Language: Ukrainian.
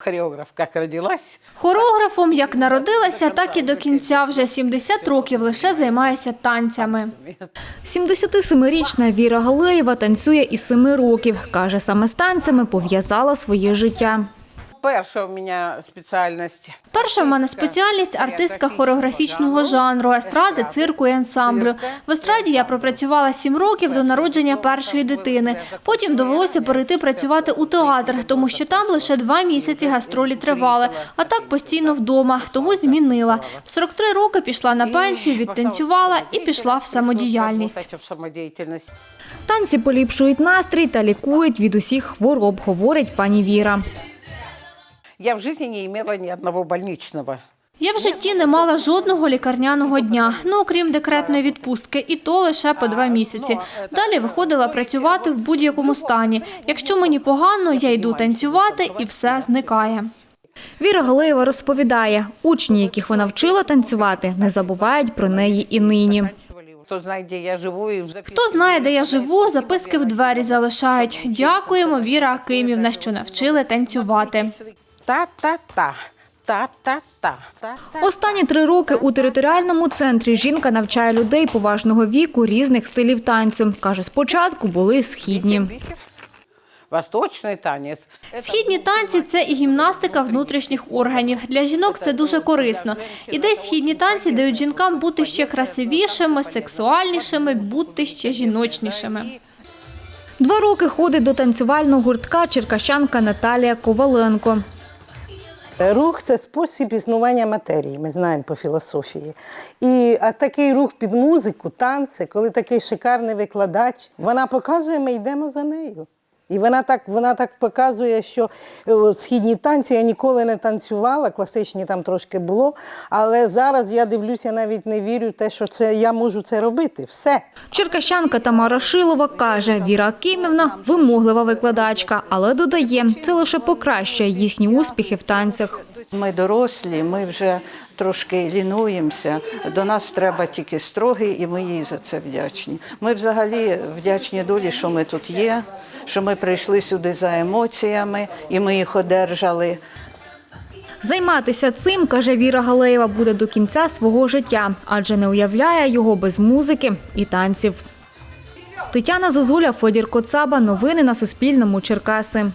Хореограф, як родилась, Хореографом як народилася, так і до кінця вже 70 років лише займаюся танцями. 77-річна Віра Галеєва танцює із 7 років. Каже, саме з танцями пов'язала своє життя. Перша у меня специальность. Перша в мене спеціальність артистка хореографічного жанру, естради, цирку і ансамблю. В естраді я пропрацювала 7 років до народження першої дитини. Потім довелося перейти працювати у театр, тому що там лише два місяці гастролі тривали, а так постійно вдома, тому змінила. В 43 роки пішла на пенсію, відтанцювала і пішла в самодіяльність. Танці поліпшують настрій та лікують від усіх хвороб, говорить пані Віра. Я в жизни не имела ни одного больничного. Я в житті не мала жодного лікарняного дня, ну окрім декретної відпустки, і то лише по два місяці. Далі виходила працювати в будь-якому стані. Якщо мені погано, я йду танцювати, і все зникає. Віра Галеєва розповідає, учні, яких вона вчила танцювати, не забувають про неї і нині. Кто знает, где я живу, и Хто знає, де я живу, записки в двері залишають. Дякуємо, Віра Акимівна, що навчили танцювати. Та-та-та, та-та-та. Останні три роки у територіальному центрі жінка навчає людей поважного віку різних стилів танцю. Каже, спочатку були східні. Восточный танец. Східні танці це і гімнастика внутрішніх органів. Для жінок це дуже корисно. І десь східні танці дають жінкам бути ще красивішими, сексуальнішими, бути ще жіночнішими. Два роки ходить до танцювального гуртка черкащанка Наталія Коваленко. Рух це спосіб існування матерії, ми знаємо по філософії. І а такий рух під музику, танці, коли такий шикарний викладач, вона показує, ми йдемо за нею. І вона так, вона так показує, що е, східні танці я ніколи не танцювала, класичні там трошки було. Але зараз я дивлюся, навіть не вірю в те, що це я можу це робити. Все. Черкащанка Тамара Шилова каже, Віра Кимівна – вимоглива викладачка, але додає, це лише покращує їхні успіхи в танцях. Ми дорослі, ми вже трошки лінуємося. До нас треба тільки строгий, і ми їй за це вдячні. Ми взагалі вдячні долі, що ми тут є, що ми прийшли сюди за емоціями, і ми їх одержали. Займатися цим, каже Віра Галеєва, буде до кінця свого життя, адже не уявляє його без музики і танців. Тетяна Зозуля, Федір Коцаба. Новини на Суспільному. Черкаси.